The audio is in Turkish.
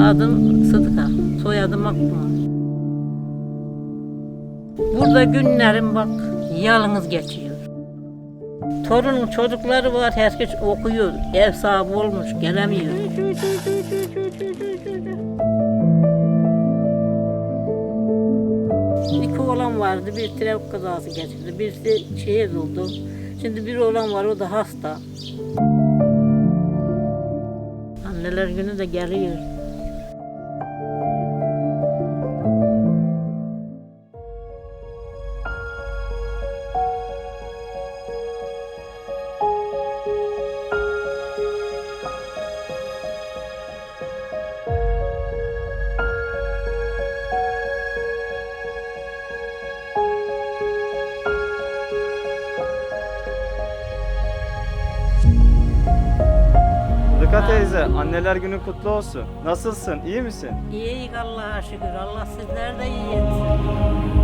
Adım Sıdıka, soyadım Akbuman. Burada günlerim bak yalnız geçiyor. Torunun çocukları var, herkes okuyor. Ev sahibi olmuş, gelemiyor. İki oğlan vardı, bir trafik kazası geçirdi, birisi şehir oldu. Şimdi bir oğlan var, o da hasta. Anneler günü de geliyor. Rıka teyze, anneler günü kutlu olsun. Nasılsın, iyi misin? İyi Allah'a şükür. Allah sizler de iyi etsin.